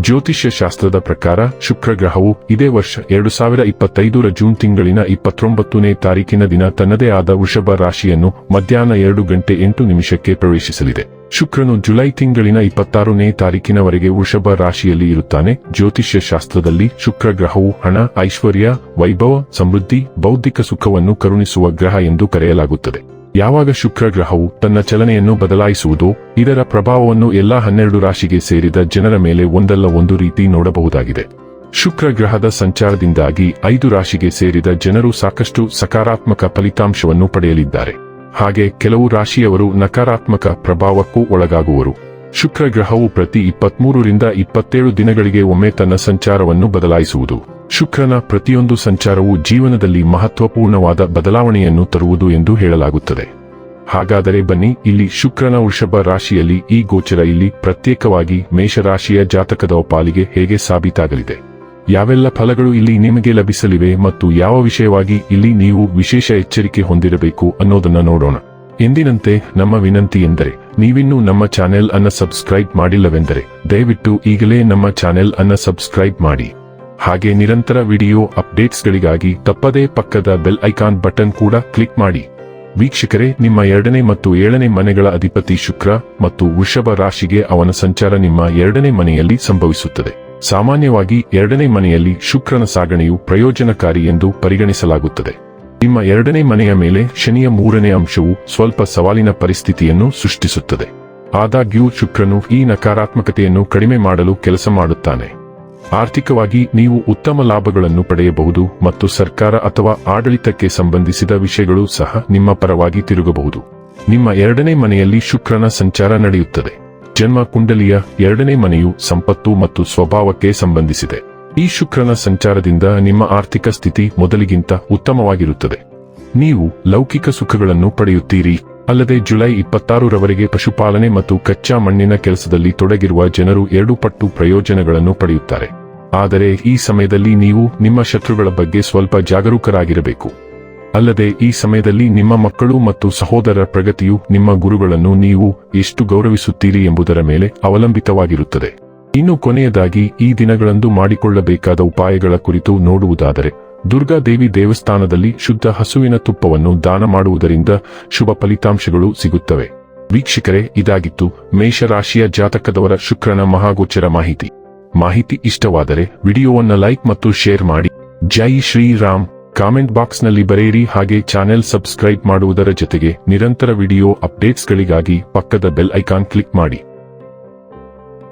ಜ್ಯೋತಿಷ್ಯ ಶಾಸ್ತ್ರದ ಪ್ರಕಾರ ಶುಕ್ರ ಗ್ರಹವು ಇದೇ ವರ್ಷ ಎರಡು ಸಾವಿರ ಇಪ್ಪತ್ತೈದರ ಜೂನ್ ತಿಂಗಳಿನ ಇಪ್ಪತ್ತೊಂಬತ್ತನೇ ತಾರೀಕಿನ ದಿನ ತನ್ನದೇ ಆದ ವೃಷಭ ರಾಶಿಯನ್ನು ಮಧ್ಯಾಹ್ನ ಎರಡು ಗಂಟೆ ಎಂಟು ನಿಮಿಷಕ್ಕೆ ಪ್ರವೇಶಿಸಲಿದೆ. ಶುಕ್ರನು ಜುಲೈ ತಿಂಗಳಿನ ಇಪ್ಪತ್ತಾರನೇ ತಾರೀಕಿನವರೆಗೆ ವೃಷಭ ರಾಶಿಯಲ್ಲಿ ಇರುತ್ತಾನೆ. ಜ್ಯೋತಿಷ್ಯ ಶಾಸ್ತ್ರದಲ್ಲಿ ಶುಕ್ರ ಗ್ರಹವು ಹಣ, ಐಶ್ವರ್ಯ, ವೈಭವ, ಸಮೃದ್ಧಿ, ಬೌದ್ಧಿಕ ಸುಖವನ್ನು ಕರುಣಿಸುವ ಗ್ರಹ ಎಂದು ಕರೆಯಲಾಗುತ್ತದೆ. ಯಾವಾಗ ಶುಕ್ರ ಗ್ರಹವು ತನ್ನ ಚಲನೆಯನ್ನು ಬದಲಾಯಿಸುವುದೋ, ಇದರ ಪ್ರಭಾವವನ್ನು ಎಲ್ಲಾ ಹನ್ನೆರಡು ರಾಶಿಗೆ ಸೇರಿದ ಜನರ ಮೇಲೆ ಒಂದಲ್ಲ ಒಂದು ರೀತಿ ನೋಡಬಹುದಾಗಿದೆ. ಶುಕ್ರ ಗ್ರಹದ ಸಂಚಾರದಿಂದಾಗಿ ಐದು ರಾಶಿಗೆ ಸೇರಿದ ಜನರು ಸಾಕಷ್ಟು ಸಕಾರಾತ್ಮಕ ಫಲಿತಾಂಶವನ್ನು ಪಡೆಯಲಿದ್ದಾರೆ. ಹಾಗೆ ಕೆಲವು ರಾಶಿಯವರು ನಕಾರಾತ್ಮಕ ಪ್ರಭಾವಕ್ಕೂ ಒಳಗಾಗುವರು. ಶುಕ್ರ ಗ್ರಹವು ಪ್ರತಿ ಇಪ್ಪತ್ಮೂರರಿಂದ ಇಪ್ಪತ್ತೇಳು ದಿನಗಳಿಗೆ ಒಮ್ಮೆ ತನ್ನ ಸಂಚಾರವನ್ನು ಬದಲಾಯಿಸುವುದು. ಶುಕ್ರನ ಪ್ರತಿಯೊಂದು ಸಂಚಾರವು ಜೀವನದಲ್ಲಿ ಮಹತ್ವಪೂರ್ಣವಾದ ಬದಲಾವಣೆಯನ್ನು ತರುವುದು ಎಂದು ಹೇಳಲಾಗುತ್ತದೆ. ಹಾಗಾದರೆ ಬನ್ನಿ, ಇಲ್ಲಿ ಶುಕ್ರನ ವೃಷಭ ರಾಶಿಯಲ್ಲಿ ಈ ಗೋಚರ ಇಲ್ಲಿ ಪ್ರತ್ಯೇಕವಾಗಿ ಮೇಷರಾಶಿಯ ಜಾತಕದ ಪಾಲಿಗೆ ಹೇಗೆ ಸಾಬೀತಾಗಲಿದೆ? ಯಾವೆಲ್ಲ ಫಲಗಳು ಇಲ್ಲಿ ನಿಮಗೆ ಲಭಿಸಲಿವೆ ಮತ್ತು ಯಾವ ವಿಷಯವಾಗಿ ಇಲ್ಲಿ ನೀವು ವಿಶೇಷ ಎಚ್ಚರಿಕೆ ಹೊಂದಿರಬೇಕು ಅನ್ನೋದನ್ನ ನೋಡೋಣ. ಎಂದಿನಂತೆ ನಮ್ಮ ವಿನಂತಿ ಎಂದರೆ ನೀವಿನ್ನೂ ನಮ್ಮ ಚಾನೆಲ್ ಅನ್ನ ಸಬ್ಸ್ಕ್ರೈಬ್ ಮಾಡಿಲ್ಲವೆಂದರೆ ದಯವಿಟ್ಟು ಈಗಲೇ ನಮ್ಮ ಚಾನೆಲ್ ಅನ್ನ ಸಬ್ಸ್ಕ್ರೈಬ್ ಮಾಡಿ. ಹಾಗೆ ನಿರಂತರ ವಿಡಿಯೋ ಅಪ್ಡೇಟ್ಸ್ಗಳಿಗಾಗಿ ತಪ್ಪದೇ ಪಕ್ಕದ ಬೆಲ್ ಐಕಾನ್ ಬಟನ್ ಕೂಡ ಕ್ಲಿಕ್ ಮಾಡಿ. ವೀಕ್ಷಕರೇ, ನಿಮ್ಮ ಎರಡನೇ ಮತ್ತು ಏಳನೇ ಮನೆಗಳ ಅಧಿಪತಿ ಶುಕ್ರ ಮತ್ತು ವೃಷಭ ರಾಶಿಗೆ ಅವನ ಸಂಚಾರ ನಿಮ್ಮ ಎರಡನೇ ಮನೆಯಲ್ಲಿ ಸಂಭವಿಸುತ್ತದೆ. ಸಾಮಾನ್ಯವಾಗಿ ಎರಡನೇ ಮನೆಯಲ್ಲಿ ಶುಕ್ರನ ಸಾಗಣೆಯು ಪ್ರಯೋಜನಕಾರಿ ಎಂದು ಪರಿಗಣಿಸಲಾಗುತ್ತದೆ. ನಿಮ್ಮ ಎರಡನೇ ಮನೆಯ ಮೇಲೆ ಶನಿಯ ಮೂರನೇ ಅಂಶವು ಸ್ವಲ್ಪ ಸವಾಲಿನ ಪರಿಸ್ಥಿತಿಯನ್ನು ಸೃಷ್ಟಿಸುತ್ತದೆ. ಆದಾಗ್ಯೂ ಶುಕ್ರನು ಈ ನಕಾರಾತ್ಮಕತೆಯನ್ನು ಕಡಿಮೆ ಮಾಡಲು ಕೆಲಸ ಮಾಡುತ್ತಾನೆ. ಆರ್ಥಿಕವಾಗಿ ನೀವು ಉತ್ತಮ ಲಾಭಗಳನ್ನು ಪಡೆಯಬಹುದು ಮತ್ತು ಸರ್ಕಾರ ಅಥವಾ ಆಡಳಿತಕ್ಕೆ ಸಂಬಂಧಿಸಿದ ವಿಷಯಗಳು ಸಹ ನಿಮ್ಮ ಪರವಾಗಿ ತಿರುಗಬಹುದು. ನಿಮ್ಮ ಎರಡನೇ ಮನೆಯಲ್ಲಿ ಶುಕ್ರನ ಸಂಚಾರ ನಡೆಯುತ್ತದೆ. ಜನ್ಮ ಕುಂಡಲಿಯ ಎರಡನೇ ಮನೆಯು ಸಂಪತ್ತು ಮತ್ತು ಸ್ವಭಾವಕ್ಕೆ ಸಂಬಂಧಿಸಿದೆ. ಈ ಶುಕ್ರನ ಸಂಚಾರದಿಂದ ನಿಮ್ಮ ಆರ್ಥಿಕ ಸ್ಥಿತಿ ಮೊದಲಿಗಿಂತ ಉತ್ತಮವಾಗಿರುತ್ತದೆ. ನೀವು ಲೌಕಿಕ ಸುಖಗಳನ್ನು ಪಡೆಯುತ್ತೀರಿ. ಅಲ್ಲದೆ ಜುಲೈ ಇಪ್ಪತ್ತಾರರವರೆಗೆ ಪಶುಪಾಲನೆ ಮತ್ತು ಕಚ್ಚಾ ಮಣ್ಣಿನ ಕೆಲಸದಲ್ಲಿ ತೊಡಗಿರುವ ಜನರು ಎರಡು ಪಟ್ಟು ಪ್ರಯೋಜನಗಳನ್ನು ಪಡೆಯುತ್ತಾರೆ. ಆದರೆ ಈ ಸಮಯದಲ್ಲಿ ನೀವು ನಿಮ್ಮ ಶತ್ರುಗಳ ಬಗ್ಗೆ ಸ್ವಲ್ಪ ಜಾಗರೂಕರಾಗಿರಬೇಕು. ಅಲ್ಲದೆ ಈ ಸಮಯದಲ್ಲಿ ನಿಮ್ಮ ಮಕ್ಕಳು ಮತ್ತು ಸಹೋದರರ ಪ್ರಗತಿಯು ನಿಮ್ಮ ಗುರುಗಳನ್ನು ನೀವು ಎಷ್ಟು ಗೌರವಿಸುತ್ತೀರಿ ಎಂಬುದರ ಮೇಲೆ ಅವಲಂಬಿತವಾಗಿರುತ್ತದೆ. ಇನ್ನು ಕೊನೆಯದಾಗಿ ಈ ದಿನಗಳಂದು ಮಾಡಿಕೊಳ್ಳಬೇಕಾದ ಉಪಾಯಗಳ ಕುರಿತು ನೋಡುವುದಾದರೆ, ದುರ್ಗಾದೇವಿ ದೇವಸ್ಥಾನದಲ್ಲಿ ಶುದ್ಧ ಹಸುವಿನ ತುಪ್ಪವನ್ನು ದಾನ ಮಾಡುವುದರಿಂದ ಶುಭ ಫಲಿತಾಂಶಗಳು ಸಿಗುತ್ತವೆ. ವೀಕ್ಷಕರೇ, ಇದಾಗಿತ್ತು ಮೇಷರಾಶಿಯ ಜಾತಕದವರ ಶುಕ್ರನ ಮಹಾಗೋಚರ ಮಾಹಿತಿ. ಮಾಹಿತಿ ಇಷ್ಟವಾದರೆ ವಿಡಿಯೋವನ್ನು ಲೈಕ್ ಮತ್ತು ಶೇರ್ ಮಾಡಿ. ಜೈ ಶ್ರೀರಾಮ್. ಕಾಮೆಂಟ್ ಬಾಕ್ಸ್ನಲ್ಲಿ ಬರೆಯಿರಿ ಹಾಗೆ ಚಾನೆಲ್ ಸಬ್ಸ್ಕ್ರೈಬ್ ಮಾಡುವುದರ ಜೊತೆಗೆ ನಿರಂತರ ವಿಡಿಯೋ ಅಪ್ಡೇಟ್ಸ್ಗಳಿಗಾಗಿ ಪಕ್ಕದ ಬೆಲ್ ಐಕಾನ್ ಕ್ಲಿಕ್ ಮಾಡಿ.